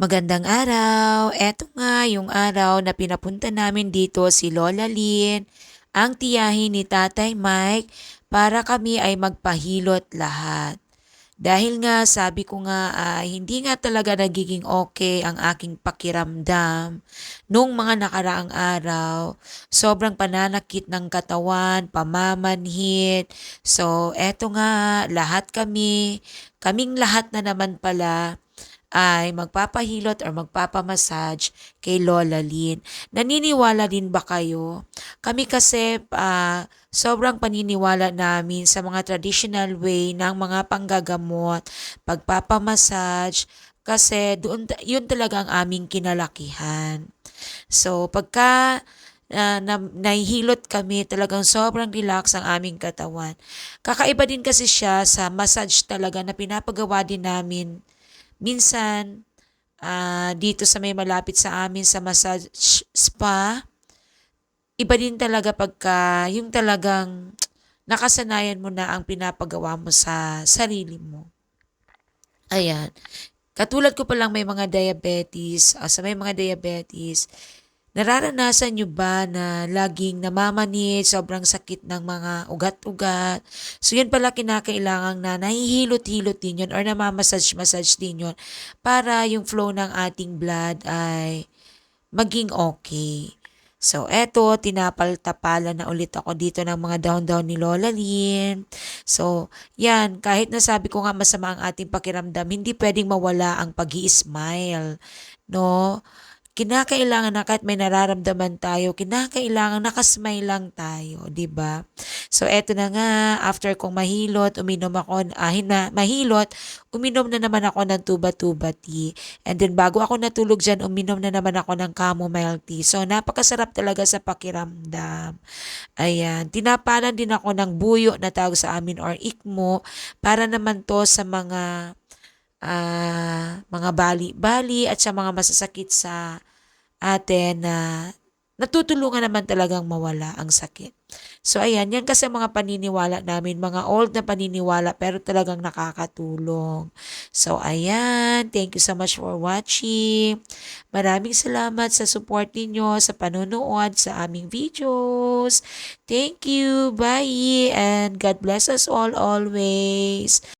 Magandang araw. Eto nga yung araw na pinapunta namin dito si Lola Lynn, ang tiyahin ni Tatay Mike, para kami ay magpahilot lahat. Dahil nga sabi ko nga ay hindi nga talaga nagiging okay ang aking pakiramdam nung mga nakaraang araw. Sobrang pananakit ng katawan, pamamanhit. So eto nga lahat kami, kaming lahat na naman pala ay magpapahilot or magpapamassage kay Lola Lynn. Naniniwala din ba kayo? Kami kasi ah, sobrang paniniwala namin sa mga traditional way ng mga panggagamot, pagpapamassage, kasi doon, yun talaga ang aming kinalakihan. So, pagka ah, na, nahihilot kami, talagang sobrang relax ang aming katawan. Kakaiba din kasi siya sa massage talaga na pinapagawa din namin minsan ah, dito sa may malapit sa amin sa massage spa. Iba din talaga pagka yung talagang nakasanayan mo na ang pinapagawa mo sa sarili mo. Ayan. Katulad ko palang may mga diabetes, ah, sa may mga diabetes, nararanasan nyo ba na laging namamanid, sobrang sakit ng mga ugat-ugat? So yun pala kinakailangan na nahihilot-hilot din yun or namamassage-massage din yun para yung flow ng ating blood ay maging okay. So, eto, tinapal-tapalan na ulit ako dito ng mga down-down ni Lola Lynn. So, yan, kahit nasabi ko nga masama ang ating pakiramdam, hindi pwedeng mawala ang pag smile No? Kinakailangan na kahit may nararamdaman tayo, kinakailangan nakasmile lang tayo, 'di ba? So eto na nga, after kong mahilot, uminom ako, ah, hina, mahilot, uminom na naman ako ng tuba-tuba tea. And then bago ako natulog dyan, uminom na naman ako ng chamomile tea. So napakasarap talaga sa pakiramdam. Ayan, tinapalan din ako ng buyo na tawag sa amin or ikmo para naman to sa mga ah, mga bali-bali at sa mga masasakit sa atin na natutulungan naman talagang mawala ang sakit. So ayan, yan kasi mga paniniwala namin, mga old na paniniwala pero talagang nakakatulong. So ayan, thank you so much for watching. Maraming salamat sa support ninyo, sa panonood sa aming videos. Thank you, bye, and God bless us all always.